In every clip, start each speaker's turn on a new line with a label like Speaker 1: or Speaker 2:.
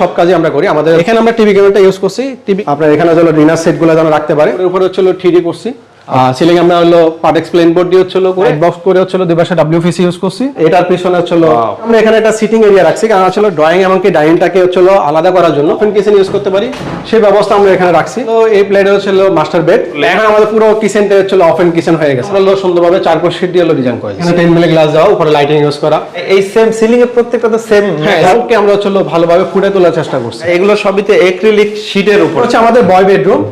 Speaker 1: সব কাজই আমরা করি। আমাদের এখানে আমরা টিভি ক্যামেরাটা ইউজ করছি। টিভি আপনার এখানে যেন ডিনার সেটগুলো যেন রাখতে পারে। এর উপরে হচ্ছে থ্রি করছি। সিলিং আমরা হলো পার্ট এক্সপ্লেন বোর্ড দিয়ে হচ্ছিল করে। বক্স করে হচ্ছিল দুই পাশে ডাব্লিউপিসি ইউজ করছি। এটার পিছনে হচ্ছিল আমরা এখানে একটা সিটিং এরিয়া রাখছি কারণ হচ্ছিল ড্রয়িং এমনকি ডাইনিংটাকে হচ্ছিল আলাদা করার জন্য। ওপেন কিচেন ইউজ করতে পারি সেই ব্যবস্থা আমরা এখানে রাখছি। তো এই প্লেটে হচ্ছিল মাস্টার বেড এখন আমাদের পুরো কিচেনটা হচ্ছিল ওপেন কিচেন হয়ে গেছে। আমরা হলো সুন্দরভাবে চার কোর শীট দিয়ে হলো ডিজাইন এখানে টেন মিলি গ্লাস দেওয়া উপরে লাইটিং ইউজ করা।
Speaker 2: এই সেম সিলিং এর প্রত্যেকটা তো সেম
Speaker 1: হ্যাঁ সবকে আমরা হচ্ছিল ভালোভাবে ফুটে তোলার চেষ্টা করছি।
Speaker 2: এগুলো সবই তো অ্যাক্রিলিক শীটের উপর।
Speaker 1: হচ্ছে আমাদের বয় বেডরুম।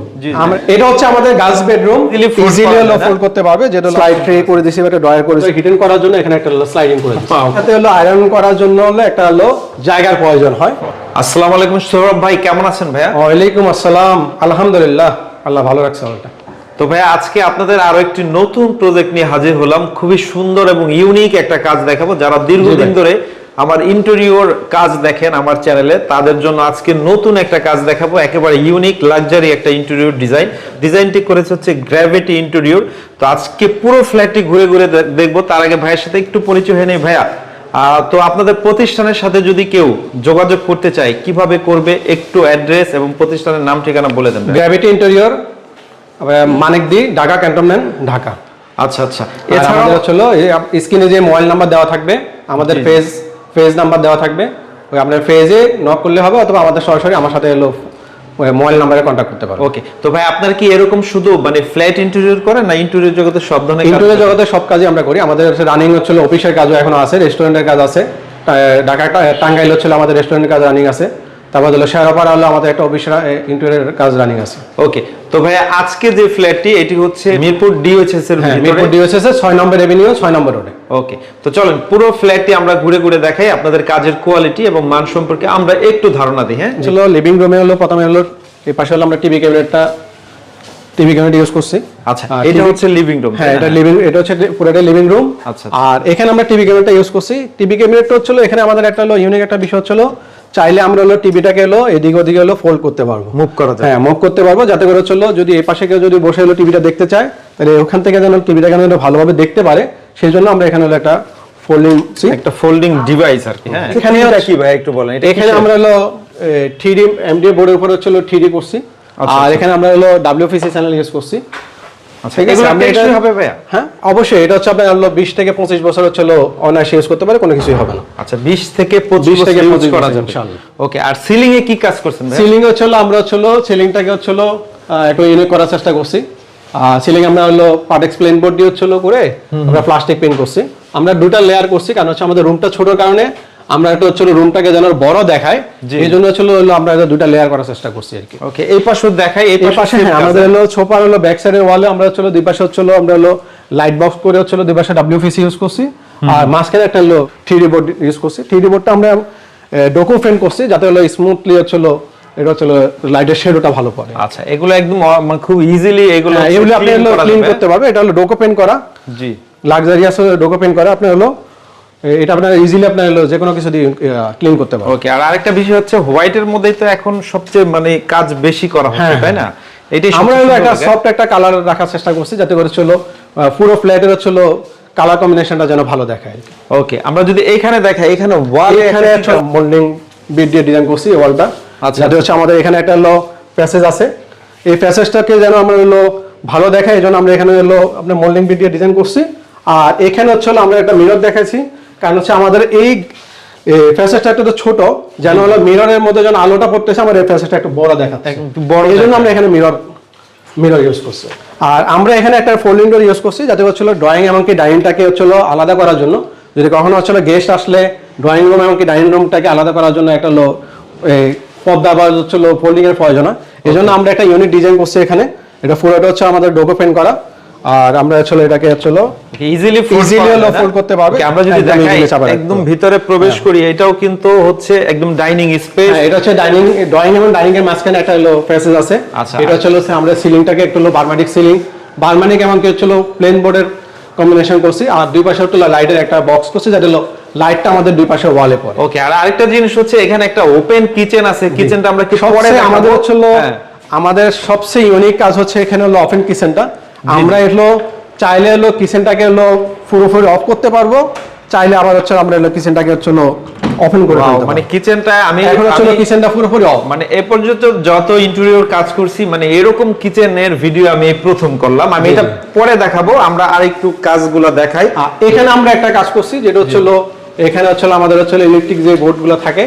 Speaker 1: এটা হচ্ছে আমাদের গার্লস বেডরুম ইজিলি হলো ফোল্ড করতে পারবে যেটা স্লাইড ট্রে করে একটা ড্রয়ার করে হিটেন করার জন্য এখানে একটা স্লাইডিং করে সাথে হলো আয়রন করার জন্য হলো একটা হলো জায়গার প্রয়োজন হয়।
Speaker 2: আসসালামু আলাইকুম সৌরভ ভাই কেমন আছেন ভাইয়া?
Speaker 1: ওয়ালাইকুম আসসালাম। আলহামদুলিল্লাহ আল্লাহ ভালো রাখছে আমারটা।
Speaker 2: তো ভাইয়া আজকে আপনাদের আরও একটি নতুন প্রজেক্ট নিয়ে হাজির হলাম। খুবই সুন্দর এবং ইউনিক একটা কাজ দেখাবো যারা দীর্ঘদিন ধরে আমার ইন্টেরিয়র কাজ দেখেন আমার চ্যানেলে তাদের জন্য আজকে নতুন একটা কাজ দেখাবো। একেবারে ইউনিক লাক্সারি একটা ইন্টেরিয়র ডিজাইন ডিজাইনটি করেছে হচ্ছে গ্র্যাভিটি ইন্টেরিয়র তো আজকে পুরো ফ্ল্যাটটি ঘুরে ঘুরে দেখব। তার আগে ভাইয়ের সাথে একটু পরিচয় হয়ে নেই ভাইয়া। তো আপনাদের প্রতিষ্ঠানের সাথে যদি কেউ যোগাযোগ করতে চায় কীভাবে করবে একটু অ্যাড্রেস এবং প্রতিষ্ঠানের নাম ঠিকানা বলে দেন।
Speaker 1: Gravity interior Manikdi Dhaka cantonment Dhaka.
Speaker 2: আচ্ছা আচ্ছা।
Speaker 1: এছাড়া
Speaker 2: এছাড়াও
Speaker 1: হচ্ছিল স্ক্রিনে যে মোবাইল নাম্বার দেওয়া থাকবে আমাদের পেজ পেজ নাম্বার দেওয়া থাকবে। ওই আপনার পেজে নক করলে হবে অথবা আমাদের সরাসরি আমার সাথে এলো মোবাইল নাম্বারে কন্ট্যাক্ট করতে পারবে।
Speaker 2: ওকে তো ভাই আপনার কি এরকম শুধু মানে ফ্ল্যাট ইন্টেরিয়র করেন না ইন্টেরিয়র জগতে সব ধরনের
Speaker 1: ইন্টেরিয়র জগতে সব কাজই আমরা করি। আমাদের রানিং হচ্ছিল অফিসের কাজও এখনও আছে রেস্টুরেন্টের কাজ আছে। ঢাকা টাঙ্গাইল হচ্ছিল আমাদের রেস্টুরেন্টের কাজ রানিং আছে। তারপর হলো শেয়ারপাড়া হলো আমাদের একটা অফিসের ইন্টেরিয়র কাজ রানিং আছে।
Speaker 2: ওকে তো ভাই আজকে যে ফ্ল্যাটটি এটি হচ্ছে মিরপুর ডিওএইচএস এর
Speaker 1: হ্যাঁ মিরপুর ডিওএসএস এর ছয় নম্বর এভিনিউ ছয় নম্বর রোডে
Speaker 2: ওকে তো চলেন পুরো ফ্ল্যাটটি আমরা ঘুরে ঘুরে দেখাই আপনাদের কাজের কোয়ালিটি এবং মান সম্পর্কে। আমরা একটু ধারণা দিই হ্যাঁ?
Speaker 1: ছিল লিভিং রুমে হলো প্রথমে হলো এই পাশে হলো আমরা টিভি ক্যাবিনেটটা টিভি ক্যাবিনেট ইউজ করছি।
Speaker 2: আচ্ছা এটা হচ্ছে লিভিং রুম
Speaker 1: হ্যাঁ এটা লিভিং এটা হচ্ছে পুরোটা লিভিং রুম
Speaker 2: আচ্ছা,
Speaker 1: আর এখানে আমরা টিভি ক্যাবিনেটটা ইউজ করছি। টিভি ক্যাবিনেটটা হচ্ছিল এখানে আমাদের একটা হলো ইউনিক একটা বিষয় হচ্ছিল চাইলে আমরা হলো টিভিটাকে হলো এদিকে ওদিকে হলো ফোল্ড করতে পারব।
Speaker 2: মুভ করা যায়
Speaker 1: হ্যাঁ মুভ করতে পারব যাতে করে হচ্ছিল যদি এই পাশে কেউ যদি বসে হলো টিভিটা দেখতে চায় তাহলে ওখান থেকে যেন টিভিটা যেন ভালোভাবে দেখতে পারে সেই জন্য আমরা এখানে হলো একটা ফোল্ডিং
Speaker 2: একটা ফোল্ডিং ডিভাইস আর কি হ্যাঁ।
Speaker 1: এখানে
Speaker 2: এটা কি ভাই একটু বলেন এটা
Speaker 1: এখানে আমরা হলো থ্রি ডি এমডি বোর্ডের উপর হচ্ছিল থ্রি ডি করছি। আর। এখানে আমরা হলো ডাব্লিউপিসি চ্যানেল ইউজ করছি।
Speaker 2: হবে ভাইয়া?
Speaker 1: হ্যাঁ অবশ্যই এটা হচ্ছে আপনার বিশ থেকে পঁচিশ বছর হচ্ছে অনায়াসে ইউজ করতে পারে কোনো কিছুই হবে না।
Speaker 2: আচ্ছা 20 থেকে 25
Speaker 1: থেকে
Speaker 2: থেকে
Speaker 1: 25
Speaker 2: করা যাবে। ওকে আর সিলিং এ কি কাজ করছেন
Speaker 1: সিলিং হচ্ছে আমরা হচ্ছে হলো সিলিংটাকে হচ্ছে একটু ইউনিক করার চেষ্টা করছি। সিলিং আমরা হলো পার্ট এক্সপ্লেন বোর্ড দিয়ে করে আমরা প্লাস্টিক পেন্ট করছি। আমরা দুটা লেয়ার করছি কারণ হচ্ছে আমাদের রুমটা ছোট কারণে আমরা একটা হচ্ছে রুমটাকে যেন বড় দেখায় এই জন্য হচ্ছে হলো আমরা এটা দুটা লেয়ার করার চেষ্টা করছি আর কি।
Speaker 2: ওকে এই পাশে দেখাই এই পাশে
Speaker 1: হ্যাঁ, আমাদের হলো ছোপার হলো ব্যাক সাইডের ওয়ালে আমরা হচ্ছে দুই পাশে হচ্ছে আমরা হলো লাইট বক্স করে হচ্ছে দুই পাশে ডাব্লিউপিসি ইউজ করছি। আর মাঝখানে একটা হলো থ্রি বোর্ড ইউজ করছি। থ্রি বোর্ডটা আমরা ডোকো ফ্রেম করছি যাতে হলো স্মুথলি হচ্ছে হলো এটা হচ্ছে লাইটের শেডোটা ভালো পড়ে।
Speaker 2: আচ্ছা এগুলো একদম মানে খুব ইজিলি এগুলো
Speaker 1: হ্যাঁ, এগুলো আপনি হলো ক্লিন করতে পারবে এটা হলো ডোকো পেন করা।
Speaker 2: জি।
Speaker 1: লাক্সারিয়াস ডোকো পেন করা আপনি হলো এটা আপনার ইজিলি আপনার হলো যে কোনো কিছু দিয়ে ক্লিন করতে পারবেন।
Speaker 2: ওকে আর আরেকটা বিষয় হচ্ছে হোয়াইটের মধ্যেই তো এখন সবচেয়ে মানে কাজ বেশি করা হচ্ছে
Speaker 1: হ্যাঁ,
Speaker 2: তাই না? এটাই
Speaker 1: আমরা হলো একটা সফট একটা কালার রাখার চেষ্টা করছি যাতে করে হচ্ছে পুরো ফ্ল্যাটের হচ্ছে হলো কালার কম্বিনেশনটা যেন ভালো দেখায়
Speaker 2: ওকে আমরা যদি এইখানে দেখাই এখানে ওয়ালে
Speaker 1: এখানে একটা মোল্ডিং বিট দিয়ে ডিজাইন করছি ওয়ালটা
Speaker 2: আচ্ছা।
Speaker 1: যাতে হচ্ছে আমাদের এখানে একটা হলো প্যাসেজ আছে। এই প্যাসেজটাকে যেন আমরা হলো ভালো দেখাই এই জন্য আমরা এখানে হলো আপনার মোল্ডিং বিট দিয়ে ডিজাইন করছি। আর এখানে হচ্ছে আমরা একটা মিরর দেখাইছি। কারণ হচ্ছে আমাদের এই প্যাসেজটা একটু তো ছোট যেন হলো মিররের মধ্যে যেন আলোটা পড়তেছে আমার এই প্যাসেজটা একটু বড় দেখাচ্ছে।
Speaker 2: একটু বড়
Speaker 1: এই জন্য আমরা এখানে মিরর মিরর ইউজ করছি। আর আমরা এখানে একটা ফোল্ডিং ডোর ইউজ করছি যাতে হচ্ছিল ড্রয়িং এমনকি ডাইনিংটাকে হচ্ছিল আলাদা করার জন্য। যদি কখনো হচ্ছিল গেস্ট আসলে ড্রয়িং রুম এমনকি ডাইনিং রুমটাকে আলাদা করার জন্য একটা লো পর্দা বা হচ্ছিল ফোল্ডিং এর প্রয়োজন হয়। এই জন্য আমরা একটা ইউনিট ডিজাইন করছি এখানে। এটা পুরোটা হচ্ছে আমাদের ডোকো পেন করা। আর আমরা হচ্ছিল এটাকে হচ্ছিল
Speaker 2: ইজিলি
Speaker 1: Easily হলো fold করতে পারবে।
Speaker 2: আমরা যদি দেখাই একদম ভিতরে প্রবেশ করি এটাও কিন্তু হচ্ছে একদম ডাইনিং স্পেস
Speaker 1: হ্যাঁ, এটা হচ্ছে ডাইনিং ড্রয়িং এবং ডাইনিং এর মাঝখানে একটা হলো আছে।
Speaker 2: আচ্ছা।
Speaker 1: এটা হচ্ছে হলো আমরা সিলিংটাকে একটু হলো বার্মাটিক সিলিং বার্মানিক প্লেন বোর্ডের কম্বিনেশন করছি। আর দুই পাশে লাইটের একটা বক্স করছি যাতে হলো লাইটটা আমাদের দুই পাশে ওয়ালে পড়ে।
Speaker 2: ওকে আর আরেকটা জিনিস হচ্ছে এখানে একটা ওপেন কিচেন আছে। কিচেনটা আমরা কি পরে
Speaker 1: সবচেয়ে আমাদের হচ্ছে
Speaker 2: হ্যাঁ।
Speaker 1: আমাদের সবচেয়ে ইউনিক কাজ হচ্ছে এখানে হলো অফেন কিচেনটা আমরা এগুলো চাইলে হলো কিচেনটাকে হলো পুরোপুরি অফ করতে পারব। চাইলে আবার হচ্ছে আমরা হলো কিচেনটাকে হচ্ছে হলো করে ফেলতে
Speaker 2: মানে কিচেনটা আমি
Speaker 1: এখন হচ্ছে কিচেনটা পুরোপুরি অফ
Speaker 2: মানে এ পর্যন্ত যত ইন্টেরিয়র কাজ করছি মানে এরকম কিচেনের ভিডিও আমি প্রথম করলাম। আমি এটা পরে দেখাবো আমরা আরেকটু কাজগুলো দেখাই।
Speaker 1: এখানে আমরা একটা কাজ করছি যেটা হচ্ছিল এখানে হচ্ছিল আমাদের হচ্ছিল ইলেকট্রিক যে বোর্ডগুলো থাকে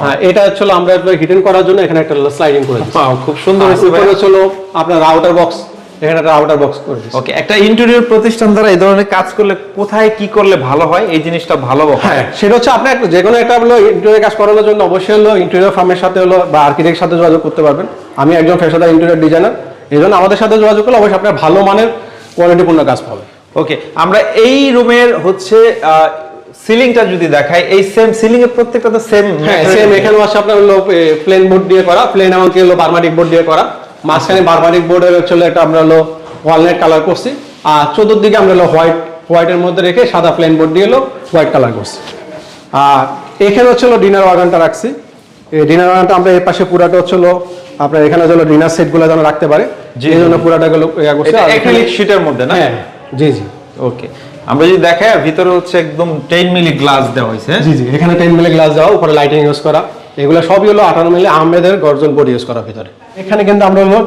Speaker 1: হ্যাঁ, এটা হচ্ছিল আমরা হিডেন করার জন্য এখানে একটা স্লাইডিং করে দিচ্ছি।
Speaker 2: Wow, খুব সুন্দর হয়েছে
Speaker 1: উপরে
Speaker 2: ভাইয়া।
Speaker 1: আপনার রাউটার বক্স এখানে একটা রাউটার বক্স করে
Speaker 2: ওকে একটা ইন্টেরিয়র প্রতিষ্ঠান দ্বারা এই ধরনের কাজ করলে কোথায় কি করলে ভালো হয় এই জিনিসটা ভালো
Speaker 1: হ্যাঁ সেটা হচ্ছে আপনি যে কোনো একটা হলো ইন্টেরিয়র কাজ করানোর জন্য অবশ্যই হলো ইন্টেরিয়র ফার্মের সাথে হলো বা আর্কিটেক্টের সাথে যোগাযোগ করতে পারবেন। আমি একজন পেশাদার ইন্টেরিয়র ডিজাইনার এই জন্য আমাদের সাথে যোগাযোগ করলে অবশ্যই আপনার ভালো মানের কোয়ালিটিপূর্ণ কাজ পাবেন।
Speaker 2: ওকে আমরা এই রুমের হচ্ছে সিলিংটা যদি দেখাই এই সেম সিলিং এর প্রত্যেকটা তো সেম
Speaker 1: হ্যাঁ সেম এখানে আছে আপনার হলো প্লেন বোর্ড দিয়ে করা প্লেন এমনকি হলো বারমাটিক বোর্ড দিয়ে করা। মাঝখানে বারবারিক বোর্ডের হচ্ছে একটা আমরা হলো ওয়ালনেট কালার করছি আর চতুর্দিকে আমরা হলো হোয়াইট হোয়াইটের মধ্যে রেখে সাদা প্লেন বোর্ড দিয়ে হলো হোয়াইট কালার করছি। আর এখানে হচ্ছে হলো ডিনার ওয়াগানটা রাখছি। এই ডিনার ওয়াগানটা আমরা এর পাশে পুরাটা হচ্ছে হলো আপনার এখানে হলো ডিনার সেটগুলো যেন রাখতে পারে। এই জন্য পুরাটা গুলো ইয়া করছি।
Speaker 2: অ্যাক্রিলিক শীটের মধ্যে না?
Speaker 1: হ্যাঁ জি জি।
Speaker 2: ওকে। আমরা যদি দেখাই ভিতরে হচ্ছে একদম 10 মিলি গ্লাস দেওয়া হয়েছে। হ্যাঁ?
Speaker 1: জি জি এখানে টেন মিলি গ্লাস দেওয়া উপরে লাইটিং ইউজ করা। এগুলো সবই হলো আঠারো মিলি আহমেদের গর্জন বোর্ড ইউজ করা ভিতরে। এখানে কিন্তু আমরা হলো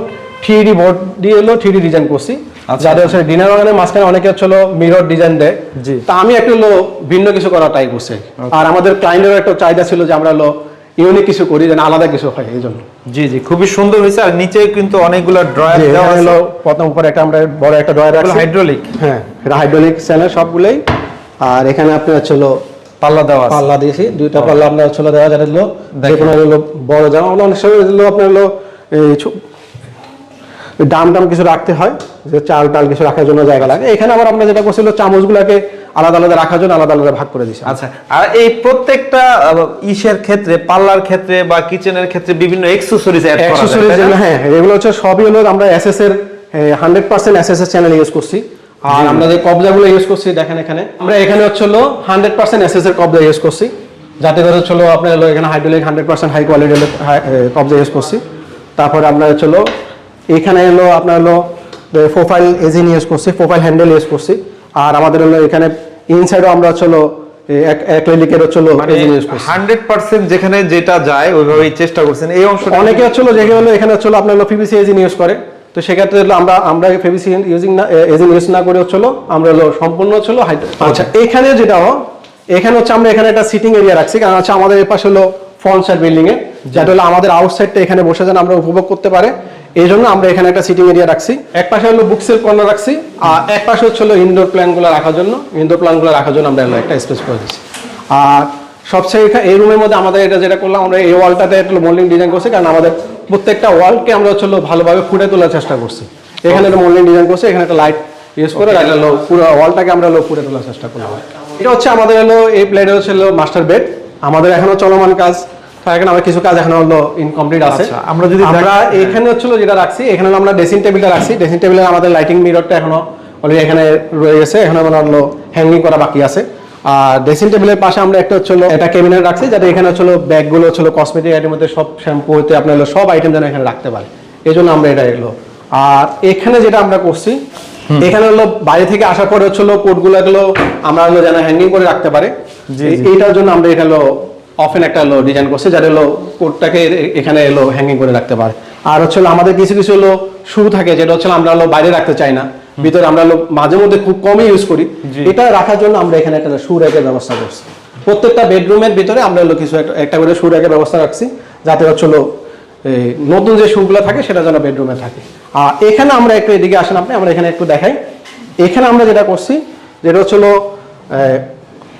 Speaker 1: থ্রি বোর্ড দিয়ে হলো থ্রি ডিজাইন করছি।
Speaker 2: আচ্ছা।
Speaker 1: যাদের হচ্ছে ডিনার ওয়াগানের মাঝখানে অনেকে হচ্ছে হলো মিরর ডিজাইন দেয়। তা আমি একটু হলো ভিন্ন কিছু করা ট্রাই করছি। আর আমাদের ক্লায়েন্টেরও একটা চাহিদা ছিল যে আমরা হলো ইউনিক কিছু করি যেন আলাদা কিছু হয় এই জন্য।
Speaker 2: জি জি খুবই সুন্দর হয়েছে। আর নিচে কিন্তু অনেকগুলো ড্রয়ার দেওয়া
Speaker 1: হলো প্রথম উপরে একটা আমরা বড় একটা ড্রয়ার রাখছি।
Speaker 2: হাইড্রোলিক
Speaker 1: হ্যাঁ এটা হাইড্রোলিক চ্যানেল সবগুলোই। আর এখানে আপনার হচ্ছে হলো
Speaker 2: পাল্লা দেওয়া
Speaker 1: পাল্লা দিয়েছি। দুইটা পাল্লা আপনার ছিল দেওয়া যেটা হলো যে কোনো হলো বড় জামা। হলো অনেক সময় হলো আপনার হলো ডাম টাম কিছু রাখতে হয় যে চাল টাল কিছু রাখার জন্য জায়গা লাগে। এখানে আবার আমরা যেটা করছিল চামচগুলোকে আলাদা আলাদা রাখার জন্য আলাদা আলাদা ভাগ করে দিয়েছি
Speaker 2: আচ্ছা আর এই প্রত্যেকটা ইসের ক্ষেত্রে পাল্লার ক্ষেত্রে বা কিচেনের ক্ষেত্রে বিভিন্ন এক্সেসরিজ অ্যাড করা যায়
Speaker 1: অ্যাক্সেসরিজ? যেগুলো হ্যাঁ এগুলো হচ্ছে সবই হলো আমরা এসএস এর হান্ড্রেড পার্সেন্ট এসএস এর চ্যানেল ইউজ করছি। আর আমরা যে কবজাগুলো ইউজ করছি দেখেন এখানে আমরা এখানে হচ্ছে হলো হান্ড্রেড পার্সেন্ট এসএস এর কবজা ইউজ করছি। যাতে করে হচ্ছে হলো আপনার এখানে hydraulic hundred percent high quality কবজা ইউজ করছি। তারপরে আপনার হলো এখানে হলো আপনার হলো প্রোফাইল এজিন ইউজ করছি প্রোফাইল হ্যান্ডেল ইউজ করছি। আর আমাদের হলো এখানে ইনসাইডও আমরা অ্যাক্রিলিকের হলো
Speaker 2: মানে
Speaker 1: এজিন ইউজ করছি।
Speaker 2: হান্ড্রেড পার্সেন্ট যেখানে যেটা যায় ওইভাবেই চেষ্টা করছেন। এই অংশটা
Speaker 1: অনেকে হলো এখানে হচ্ছিল আপনার হলো পিভিসি এজিন ইউজ করে। তো সেক্ষেত্রে হলো আমরা আমরা পিভিসি ইউজিং না ইউজ না করে হচ্ছিল আমরা হলো সম্পূর্ণ হচ্ছিল আচ্ছা। এখানে যেটা এখানে হচ্ছে আমরা এখানে একটা সিটিং এরিয়া রাখছি কারণ হচ্ছে আমাদের এর পাশে হলো ফ্রন্ট সাইড বিল্ডিং এ যেটা হলো আমাদের আউটসাইডটা এখানে বসে যেন আমরা উপভোগ করতে পারে। এই জন্য আমরা এখানে একটা সিটিং এরিয়া রাখছি। এক পাশে হলো বুকসেল কর্নার রাখছি আর এক পাশে হচ্ছে হলো ইনডোর প্ল্যানগুলো রাখার জন্য। ইনডোর প্ল্যানগুলো রাখার জন্য আমরা একটা স্পেস করে দিচ্ছি। আর সবচেয়ে এই রুমের মধ্যে আমাদের এটা যেটা করলাম আমরা এই ওয়ালটাতে একটা মোল্ডিং ডিজাইন করছি কারণ আমাদের প্রত্যেকটা ওয়ালকে আমরা হচ্ছে হলো ভালোভাবে ফুটে তোলার চেষ্টা করছি। এখানে একটা মোল্ডিং ডিজাইন করছি এখানে একটা লাইট ইউজ করে হলো পুরো ওয়ালটাকে আমরা হলো ফুটে তোলার চেষ্টা করলাম। এটা হচ্ছে আমাদের হলো এই প্লেটে হচ্ছে হলো মাস্টার বেড আমাদের এখনও চলমান কাজ এখানে আমার কিছু কাজ এখনও হলো ইনকমপ্লিট আছে।
Speaker 2: আচ্ছা, আমরা যদি
Speaker 1: আমরা এখানে হচ্ছিল যেটা রাখছি এখানে আমরা ড্রেসিং টেবিলটা রাখছি। ড্রেসিং টেবিলে আমাদের লাইটিং মিররটা এখনও অলরেডি এখানে রয়ে গেছে এখানে আমরা হলো হ্যাঙ্গিং করা বাকি আছে। আর ড্রেসিং টেবিলের পাশে আমরা একটা হচ্ছিল এটা ক্যাবিনেট রাখছি যাতে এখানে হচ্ছিল ব্যাগগুলো হচ্ছিল কসমেটিক মধ্যে সব শ্যাম্পু হতে আপনার হলো সব আইটেম যেন এখানে রাখতে পারে। এই জন্য আমরা এটা আর এখানে যেটা আমরা করছি এখানে হলো বাইরে থেকে আসার পরে হচ্ছিল কোটগুলো আমরা হলো যেন হ্যাঙ্গিং করে রাখতে পারে। এইটার জন্য আমরা এটা হলো অফেন একটা হলো ডিজাইন করছে যাতে হলো কোটটাকে এখানে এলো হ্যাঙ্গিং করে রাখতে পারে। আর হচ্ছে আমাদের কিছু কিছু হলো শু থাকে যেটা হচ্ছে আমরা হলো বাইরে রাখতে চাই না। ভিতরে আমরা হলো মাঝে মধ্যে খুব কমই ইউজ করি। এটা রাখার জন্য আমরা এখানে একটা শু র্যাকের ব্যবস্থা করছি। প্রত্যেকটা বেডরুমের ভিতরে আমরা হলো কিছু একটা- একটা করে শু র্যাকের ব্যবস্থা রাখছি যাতে হচ্ছে হলো নতুন যে শুগুলো থাকে সেটা যেন বেডরুমে থাকে। আর এখানে আমরা একটু এদিকে আসেন আপনি আমরা এখানে একটু দেখাই। এখানে আমরা যেটা করছি যেটা হচ্ছে হলো,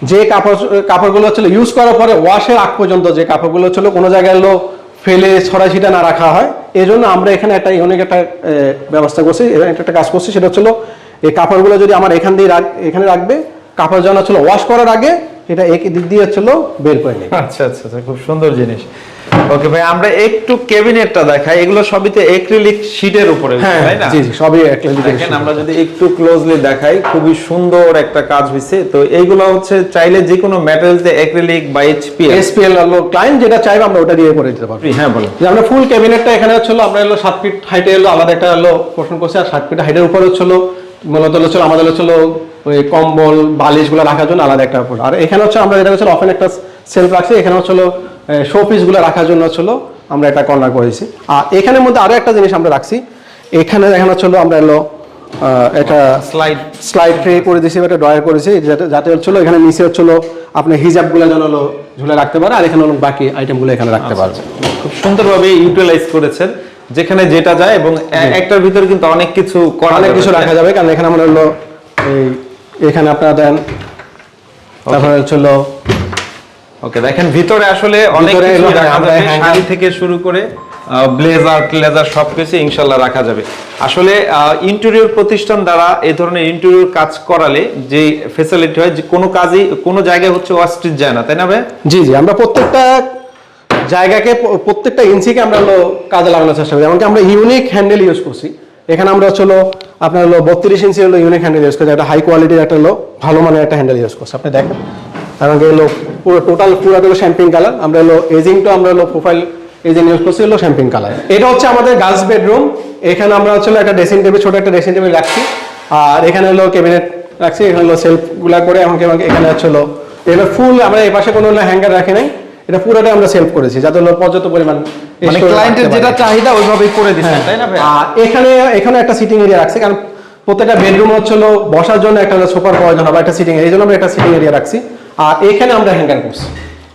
Speaker 1: যে কাপড় কাপড়গুলো ছিল ইউজ করার পরে ওয়াশের আগ পর্যন্ত যে কাপড়গুলো ছিল কোনো জায়গায় হলো ফেলে ছড়াছিটা না রাখা হয়। এই জন্য আমরা এখানে একটা অনেক একটা ব্যবস্থা করছি। একটা কাজ করছি সেটা হচ্ছিল এই কাপড়গুলো যদি আমার এখান দিয়ে এখানে রাখবে কাপড় যেন ছিল ওয়াশ করার আগে এটা এক দিক দিয়ে হচ্ছিল বের করে
Speaker 2: আচ্ছা আচ্ছা আচ্ছা, খুব সুন্দর জিনিস। ওকে ভাই আমরা একটু ক্যাবিনেটটা দেখাই। এগুলো সবই তো অ্যাক্রিলিক শীটের উপরে
Speaker 1: হ্যাঁ
Speaker 2: তাই না?
Speaker 1: জি জি সবই একটা
Speaker 2: দেখেন আমরা যদি একটু ক্লোজলি দেখাই খুবই সুন্দর একটা কাজ হয়েছে তো এইগুলো হচ্ছে চাইলে যে কোনো ম্যাটেরিয়ালস অ্যাক্রিলিক বা এইচপিএল
Speaker 1: এসপিএল হলো ক্লায়েন্ট যেটা চাইবে আমরা ওটা দিয়ে করে দিতে পারব।
Speaker 2: হ্যাঁ বলো
Speaker 1: যে আমরা ফুল ক্যাবিনেটটা এখানে হচ্ছিল আমরা হলো সাত ফিট হাইটে হলো আলাদা একটা হলো পোর্শন করছি আর সাত ফিট হাইটের উপরে হচ্ছিল মূলত হচ্ছিল আমাদের হচ্ছিল ওই কম্বল বালিশগুলো রাখার জন্য আলাদা একটা উপর। আর এখানে হচ্ছে আমরা যেটা হচ্ছে অফেন একটা সেলফ রাখছি এখানে হচ্ছে শো পিসগুলো রাখার জন্য ছিল আমরা এটা কর্নার করেছি আর এখানের মধ্যে আরও একটা জিনিস আমরা রাখছি। এখানে দেখানো ছিল আমরা এলো একটা
Speaker 2: স্লাইড
Speaker 1: স্লাইড ট্রে করে দিয়েছি একটা ড্রয়ার করেছি যাতে হচ্ছিল এখানে নিচে হচ্ছিল আপনি হিজাবগুলো যেন হলো ঝুলে রাখতে পারে আর এখানে হলো বাকি আইটেমগুলো এখানে রাখতে পারবে।
Speaker 2: খুব সুন্দরভাবে ইউটিলাইজ করেছেন যেখানে যেটা যায় এবং একটার ভিতরে কিন্তু অনেক কিছু করা
Speaker 1: অনেক কিছু রাখা যাবে কারণ এখানে আমরা হলো এই এখানে আপনারা দেন তারপরে হচ্ছিল
Speaker 2: ওকে দেখেন ভিতরে আসলে অনেক কিছু রাখা যাবে শাড়ি থেকে শুরু করে ব্লেজার সবকিছু ইনশাল্লাহ রাখা যাবে। আসলে ইন্টেরিয়র প্রতিষ্ঠান দ্বারা এই ধরনের ইন্টেরিয়র কাজ করালে যে ফেসিলিটি হয় যে কোনো কাজই কোনো জায়গায় হচ্ছে যায় না তাই না ভাই?
Speaker 1: জি জি আমরা প্রত্যেকটা জায়গাকে প্রত্যেকটা ইঞ্চিকে আমরা হলো কাজে লাগানোর চেষ্টা করি। এমনকি আমরা ইউনিক হ্যান্ডেল ইউজ করছি। এখানে আমরা হলো আপনার হলো বত্রিশ ইঞ্চি হলো ইউনিক হ্যান্ডেল ইউজ করছি। একটা হাই কোয়ালিটির একটা হলো ভালো মানের একটা হ্যান্ডেল ইউজ করছি। আপনি দেখেন কারণ কি হলো পুরো টোটাল হলো শ্যাম্পিং কালার আমরা হলো এজিংটা আমরা হলো প্রোফাইল এজিং ইউজ করছি হলো শ্যাম্পিং কালার এটা হচ্ছে আমাদের গার্লস বেডরুম এখানে আমরা হচ্ছে একটা ড্রেসিং টেবিল ছোট একটা ড্রেসিং টেবিল রাখছি আর এখানে হলো ক্যাবিনেট রাখছি এখানে হলো সেলফগুলা করে এমনকি এখানে হচ্ছে হলো এবার ফুল আমরা এই পাশে কোনো হ্যাঙ্গার রাখি নাই এটা পুরোটা আমরা সেলফ করেছি যাতে হলো পর্যাপ্ত পরিমাণ
Speaker 2: মানে ক্লায়েন্টের যেটা। চাহিদা ওইভাবেই করে দিচ্ছেন
Speaker 1: হ্যাঁ।
Speaker 2: তাই না
Speaker 1: আর এখানে এখানে একটা সিটিং এরিয়া রাখছি কারণ প্রত্যেকটা বেডরুম হচ্ছে হলো বসার জন্য একটা সোফার প্রয়োজন হবে একটা সিটিং এরিয়া এই জন্য আমরা একটা সিটিং এরিয়া রাখছি আর এখানে আমরা হ্যাঙ্গার করছি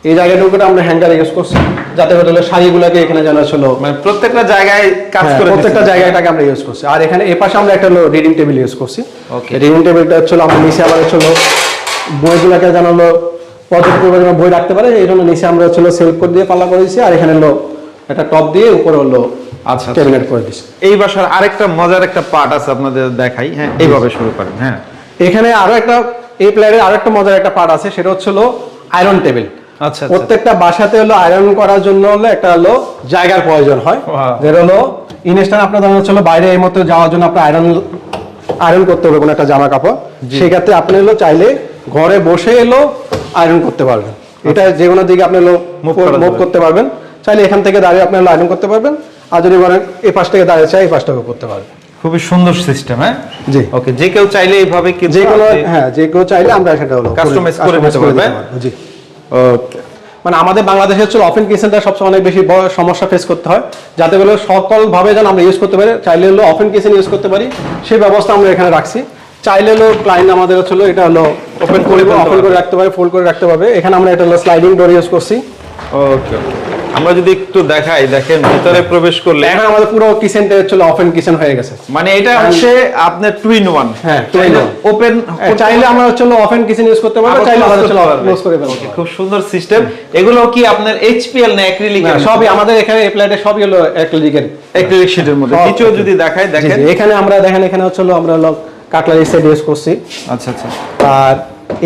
Speaker 1: এই জায়গাটুকুটা আমরা হ্যাঙ্গার ইউজ করছি যাতে করে হলো শাড়িগুলোকে এখানে যেন ছিল
Speaker 2: মানে প্রত্যেকটা জায়গায় কাজ
Speaker 1: হ্যাঁ,
Speaker 2: করে
Speaker 1: প্রত্যেকটা। জায়গাটাকে আমরা ইউজ করছি আর এখানে এপাশে আমরা একটা হলো রিডিং টেবিল ইউজ করছি
Speaker 2: Okay.
Speaker 1: রিডিং টেবিলটা হচ্ছে আমরা নিচে আবার হচ্ছে বইগুলোকে যেন হলো পর্যাপ্ত পরিমাণে বই রাখতে পারে এই জন্য নিচে আমরা হচ্ছে সেলফ করে দিয়ে পাল্লা করেছি আর এখানে হলো একটা টপ দিয়ে উপরে হলো
Speaker 2: আচ্ছা, আচ্ছা।
Speaker 1: ক্যাবিনেট করে দিচ্ছি
Speaker 2: এই বাসার আরেকটা মজার একটা পার্ট আছে আপনাদের দেখাই হ্যাঁ এইভাবে শুরু করেন হ্যাঁ
Speaker 1: এখানে আরও একটা এই প্লেয়ারের আরও একটা মজার একটা পার্ট আছে সেটা হচ্ছে হলো আয়রন টেবিল
Speaker 2: আচ্ছা, আচ্ছা।
Speaker 1: প্রত্যেকটা বাসাতে হলো আয়রন করার জন্য হলো একটা হলো জায়গার প্রয়োজন হয়. যেটা হলো ইনস্ট্যান্ট আপনার ধরুন হচ্ছে হলো বাইরে এই মতো যাওয়ার জন্য আপনার আয়রন আয়রন করতে হবে কোনো একটা জামা কাপড়। সেক্ষেত্রে আপনি হলো চাইলে ঘরে বসে এলো আয়রন করতে পারবেন। এটা যে কোনো দিকে আপনি হলো মুভ করতে পারবেন। চাইলে এখান থেকে দাঁড়িয়ে আপনি হলো আয়রন করতে পারবেন। আর যদি বলেন এই পাশ থেকে দাঁড়িয়ে চাই এই পাশটাকে করতে পারবেন।
Speaker 2: খুবই সুন্দর সিস্টেম হ্যাঁ?
Speaker 1: জি।
Speaker 2: ওকে যে কেউ চাইলে এইভাবে
Speaker 1: যে হ্যাঁ যে কেউ চাইলে আমরা সেটা হলো
Speaker 2: Customize করে নিতে পারবে?
Speaker 1: জি।
Speaker 2: ওকে
Speaker 1: মানে আমাদের বাংলাদেশে হচ্ছে অফেন কিচেনটা সবসময় অনেক বেশি বড় সমস্যা ফেস করতে হয়। যাতে করে সকল ভাবে যেন আমরা ইউজ করতে পারি চাইলে হলো অফেন কিচেন ইউজ করতে পারি। সেই ব্যবস্থা আমরা এখানে রাখছি। চাইলে হলো ক্লায়েন্ট আমাদের হচ্ছে হলো এটা হলো ওপেন করে ওপেন করে রাখতে পারে ফোল্ড করে রাখতে পারবে। এখানে আমরা এটা হলো স্লাইডিং ডোর ইউজ করছি।
Speaker 2: ওকে ওকে আমরা যদি একটু দেখাই দেখেন ভিতরে প্রবেশ করলে
Speaker 1: এখন আমাদের পুরো কিচেনটা হচ্ছে অফেন কিচেন হয়ে গেছে।
Speaker 2: মানে এটা হচ্ছে আপনার টু ইন ওয়ান
Speaker 1: হ্যাঁ,
Speaker 2: ওপেন
Speaker 1: চাইলে আমরা হচ্ছে অফেন কিচেন ইউজ করতে পারব চাইলে আমরা হচ্ছে ক্লোজ করে ফেলব
Speaker 2: খুব সুন্দর সিস্টেম এগুলো কি আপনার এইচপিএল না অ্যাক্রিলিক
Speaker 1: সবই আমাদের এখানে প্লেটে সবই হলো অ্যাক্রিলিকের
Speaker 2: অ্যাক্রিলিক শীটের মধ্যে। নিচেও যদি দেখাই দেখেন।
Speaker 1: এখানে আমরা দেখেন এখানে হচ্ছে হলো আমরা কাটলারি সেট ইউজ করছি।
Speaker 2: আচ্ছা আচ্ছা।
Speaker 1: আর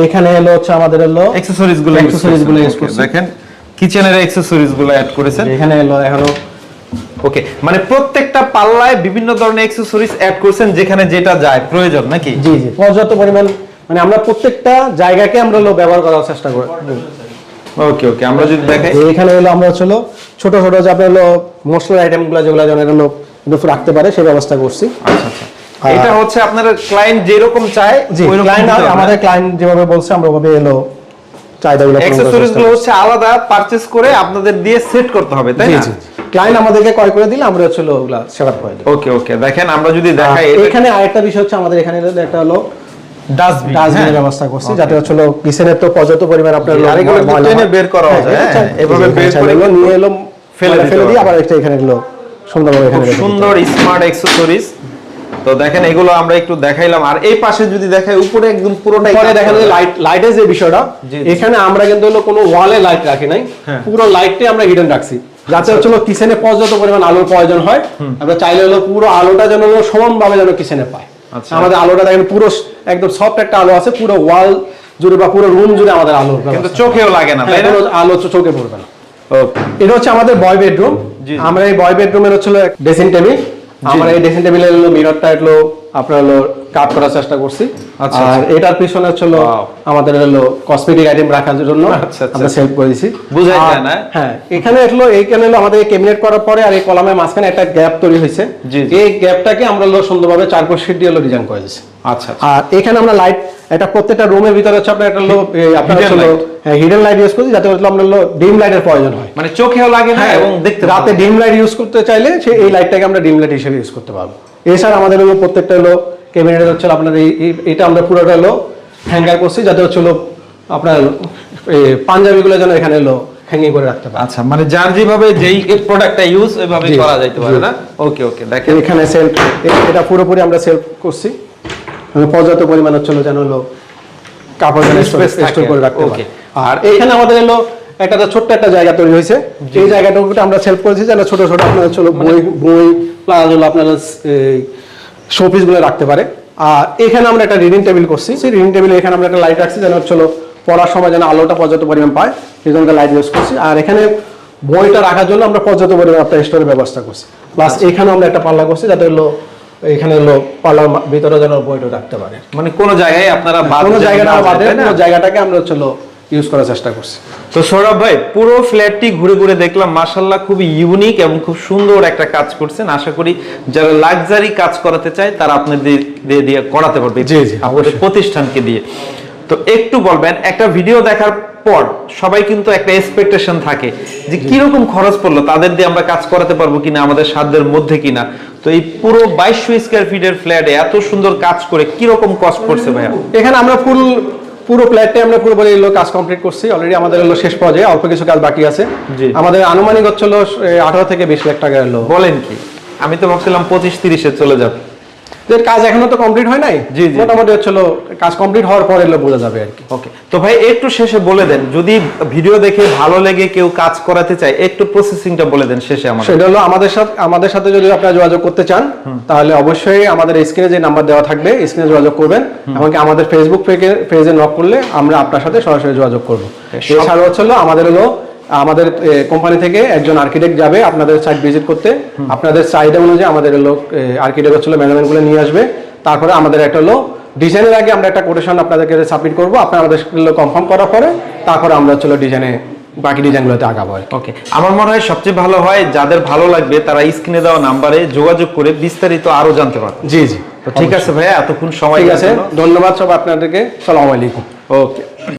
Speaker 1: এখানে হলো হচ্ছে আমাদের হলো
Speaker 2: অ্যাকসেসরিজগুলো
Speaker 1: Accessories গুলো use করছি।
Speaker 2: দেখেন। কিচেনের অ্যাকসেসরিজগুলো অ্যাড করেছেন?
Speaker 1: এখানে হলো এখনও।
Speaker 2: ওকে মানে প্রত্যেকটা পাল্লায় বিভিন্ন ধরনের অ্যাকসেসরিজ অ্যাড করছেন যেখানে যেটা যায় প্রয়োজন নাকি?
Speaker 1: জি জি পর্যাপ্ত পরিমাণ মানে আমরা প্রত্যেকটা জায়গাকে আমরা হলো ব্যবহার করার চেষ্টা করি।
Speaker 2: ওকে ওকে আমরা যদি দেখাই।
Speaker 1: এখানে হলো আমরা হলো ছোট ছোট যে আপনার হলো মশলার আইটেমগুলো যেগুলো যেন হলো রাখতে পারে সেই ব্যবস্থা করছি।
Speaker 2: আচ্ছা আচ্ছা। এটা হচ্ছে আপনার ক্লায়েন্ট যেরকম চায় ওইরকম
Speaker 1: ক্লায়েন্ট আমাদের ক্লায়েন্ট যেভাবে বলছে আমরা ওভাবে এলো চাহিদাগুলো পূরণ করার
Speaker 2: অ্যাকসেসরিজ
Speaker 1: চেষ্টা
Speaker 2: গুলো
Speaker 1: করছি।
Speaker 2: হচ্ছে আলাদা পারচেজ করে আপনাদের দিয়ে সেট করতে হবে তাই না?
Speaker 1: ক্লায়েন্ট আমাদেরকে ক্রয় করে দিলে আমরা হচ্ছে ওগুলা সেট করে দিই
Speaker 2: ওকে ওকে দেখেন আমরা যদি দেখাই
Speaker 1: এখানে আরেকটা বিষয় হচ্ছে আমাদের এখানে একটা হলো
Speaker 2: ডাস্টবিন
Speaker 1: ডাস্টবিনের ব্যবস্থা করছি যাতে হচ্ছে কিচেনের তো পর্যাপ্ত পরিমাণ আপনার
Speaker 2: জি, আর এগুলো একটু
Speaker 1: ময়লা
Speaker 2: টেনে
Speaker 1: হয়।
Speaker 2: বের করা
Speaker 1: হ্যাঁ,
Speaker 2: যায়, হ্যাঁ,
Speaker 1: চাই-
Speaker 2: এভাবে
Speaker 1: জি, জি,
Speaker 2: বের করে
Speaker 1: নিয়ে এলো
Speaker 2: ফেলে
Speaker 1: ফেলে দিয়ে আবার একটা এখানে এগুলো সুন্দরভাবে এখানে
Speaker 2: খুব
Speaker 1: রেখে দিতে
Speaker 2: সুন্দর স্মার্ট অ্যাকসেসরিজ তো দেখেন এগুলো আমরা একটু দেখাইলাম। আর এই পাশে যদি দেখাই উপরে একদম পুরোটাই
Speaker 1: পরে
Speaker 2: কাজ
Speaker 1: দেখা
Speaker 2: করা
Speaker 1: যায়
Speaker 2: যায়।
Speaker 1: লাইট লাইটের যে বিষয়টা। এখানে আমরা কিন্তু হলো কোনো ওয়ালে লাইট রাখি নাই।
Speaker 2: হ্যাঁ।
Speaker 1: পুরো লাইটটাই আমরা হিডেন রাখছি। যাতে হচ্ছে কিচেনে পর্যাপ্ত পরিমাণ আলোর প্রয়োজন হয়। আমরা চাইলে হলো পুরো আলোটা যেন সমানভাবে যেন কিচেনে পায়।
Speaker 2: আচ্ছা।
Speaker 1: আমাদের আলোটা দেখেন পুরো একদম সফট একটা আলো আছে পুরো ওয়াল জুড়ে বা পুরো রুম জুড়ে আমাদের আলো
Speaker 2: কিন্তু চোখেও লাগে না তাই না?
Speaker 1: আলো চোখে পড়বে না। এটা হচ্ছে আমাদের বয় বেডরুম। আমরা এই বয় বেডরুমের হচ্ছে ড্রেসিং টেবিল আমরা এই ড্রেসিং টেবিলের হলো মিররটা হলো আপনার হলো কাট করার চেষ্টা করছি।
Speaker 2: আচ্ছা,
Speaker 1: আর এটার পিছনে হলো আমাদের হলো কসমেটিক আইটেম রাখার জন্য
Speaker 2: আচ্ছা, আচ্ছা।
Speaker 1: আমরা সেভ করে দিছি
Speaker 2: বোঝাই যায় না।
Speaker 1: হ্যাঁ এখানে হলো এইখানে হলো আমাদের ক্যাবিনেট করার পরে আর এই কলামের মাঝখানে একটা গ্যাপ তৈরি হয়েছে। এই গ্যাপটাকে আমরা হলো সুন্দরভাবে চারকোশ শীট দিয়ে হলো ডিজাইন করে দিছি
Speaker 2: আচ্ছা
Speaker 1: আর এখানে আমরা লাইট এটা প্রত্যেকটা রুমের ভিতরে হচ্ছে আপনার একটা আপনার হলো হ্যাঁ হিডেন লাইট ইউজ করছি যাতে হলো আমরা হলো ডিম লাইটের প্রয়োজন হয়।
Speaker 2: মানে চোখেও লাগে না এবং দেখতে
Speaker 1: হ্যাঁ, রাতে ডিম লাইট ইউজ করতে চাইলে সেই এই লাইটটাকে আমরা ডিম লাইট হিসেবে ইউজ করতে পারব। এছাড়া আমাদের হলো প্রত্যেকটা হলো ক্যাবিনেট হচ্ছে আপনার এই এটা আমরা পুরোটা হলো হ্যাঙ্গার করছি যাতে হচ্ছে হলো আপনার পাঞ্জাবিগুলো যেন এখানে হলো হ্যাঙ্গিং করে রাখতে পারে।
Speaker 2: আচ্ছা মানে যার যেভাবে যেই প্রোডাক্টটা ইউজ ওইভাবে করা যাইতে পারে না? ওকে ওকে দেখেন।
Speaker 1: এখানে সেলফ এটা পুরোপুরি আমরা সেলফ করছি। মানে পর্যাপ্ত পরিমাণ হচ্ছে যেন হলো কাপড় যেন স্টোর করে রাখতে পারে। আর এখানে আমাদের হলো একটা ছোট্ট একটা জায়গা তৈরি হয়েছে। এই জায়গাটা আমরা সেলফ করেছি যেন ছোট ছোট আপনার হলো বই বই প্লাস হলো আপনার শোপিসগুলো রাখতে পারে। আর এখানে আমরা একটা রিডিং টেবিল করছি। সেই রিডিং টেবিলে এখানে আমরা একটা লাইট রাখছি যেন হচ্ছে হলো পড়ার সময় যেন আলোটা পর্যাপ্ত পরিমাণ পায়। সেই জন্য লাইট ইউজ করছি। আর এখানে বইটা রাখার জন্য আমরা পর্যাপ্ত পরিমাণ আপনার স্টোরের ব্যবস্থা করছি। প্লাস এখানে আমরা একটা পাল্লা করছি যাতে হলো এখানে হলো পাল্লার ভিতরে যেন বইটা রাখতে পারে।
Speaker 2: মানে কোনো জায়গায় আপনারা
Speaker 1: কোনো জায়গাটা বাদে? কোনো জায়গাটাকে আমরা হচ্ছে হলো ইউজ করার চেষ্টা করছি।
Speaker 2: তো সৌরভ ভাই পুরো ফ্ল্যাটটি ঘুরে ঘুরে দেখলাম মাশাল্লাহ খুবই ইউনিক এবং খুব সুন্দর একটা কাজ করছেন। আশা করি যারা লাক্সারি কাজ করাতে চায় তারা আপনাদের দিয়ে দিয়ে করাতে পারবে
Speaker 1: জি, জি,
Speaker 2: আপনাদের প্রতিষ্ঠানকে দিয়ে। তো একটু বলবেন একটা ভিডিও দেখার পর সবাই কিন্তু একটা এক্সপেকটেশন থাকে যে কীরকম খরচ পড়ল তাদের দিয়ে আমরা কাজ করাতে পারব কিনা আমাদের সাধ্যের মধ্যে কিনা। তো এই পুরো বাইশশো স্কোয়ার ফিটের ফ্ল্যাটে এত সুন্দর কাজ করে কীরকম কস্ট পড়ছে ভাইয়া?
Speaker 1: এখানে আমরা ফুল পুরো প্ল্যাটটাই আমরা পুরোপুরি এলো কাজ কমপ্লিট করছি। অলরেডি আমাদের হলো শেষ পর্যায়ে অল্প কিছু কাজ বাকি আছে। আমাদের আনুমানিক হচ্ছিল আঠারো থেকে বিশ লাখ টাকা এলো
Speaker 2: বলেন কি? আমি তো ভাবছিলাম পঁচিশ তিরিশে চলে যাবে।
Speaker 1: এর কাজ এখনও তো কমপ্লিট হয় নাই?
Speaker 2: জি, জি।
Speaker 1: মোটামুটি হচ্ছিল কাজ কমপ্লিট হওয়ার পর এলো বোঝা যাবে আর কি।
Speaker 2: ওকে তো ভাই একটু শেষে বলে দেন যদি ভিডিও দেখে ভালো লেগে কেউ কাজ করাতে চায় একটু প্রসেসিংটা বলে দেন শেষে আমাদের।
Speaker 1: সেটা হলো আমাদের সাথে আমাদের সাথে যদি আপনারা যোগাযোগ করতে চান তাহলে অবশ্যই আমাদের স্ক্রিনে যে নাম্বার দেওয়া থাকবে স্ক্রিনে যোগাযোগ করবেন। এমনকি আমাদের ফেসবুক পেজে নক করলে আমরা আপনার সাথে সরাসরি যোগাযোগ করব।
Speaker 2: সব-
Speaker 1: এছাড়া হচ্ছে আমাদের হলো আমাদের কোম্পানি থেকে একজন আর্কিটেক্ট যাবে আপনাদের সাইট ভিজিট করতে। আপনাদের চাহিদা অনুযায়ী আমাদের হলো আর্কিটেক্ট হচ্ছিল মেজারমেন্টগুলো নিয়ে আসবে। তারপরে আমাদের একটা হলো ডিজাইনের আগে আমরা একটা কোটেশন আপনাদেরকে সাবমিট করব। আপনারা আমাদের কনফার্ম করার পরে তারপরে আমরা হচ্ছিল ডিজাইনে বাকি ডিজাইনগুলোতে আগাবো
Speaker 2: ওকে আমার মনে হয় সবচেয়ে ভালো হয় যাদের ভালো লাগবে তারা স্ক্রিনে দেওয়া নাম্বারে যোগাযোগ করে বিস্তারিত আরও জানতে পারবে।
Speaker 1: জি জি।
Speaker 2: তো ঠিক আছে ভাইয়া এতক্ষণ সময়
Speaker 1: আছে। ধন্যবাদ সব আপনাদেরকে। সালাম আলাইকুম।
Speaker 2: ওকে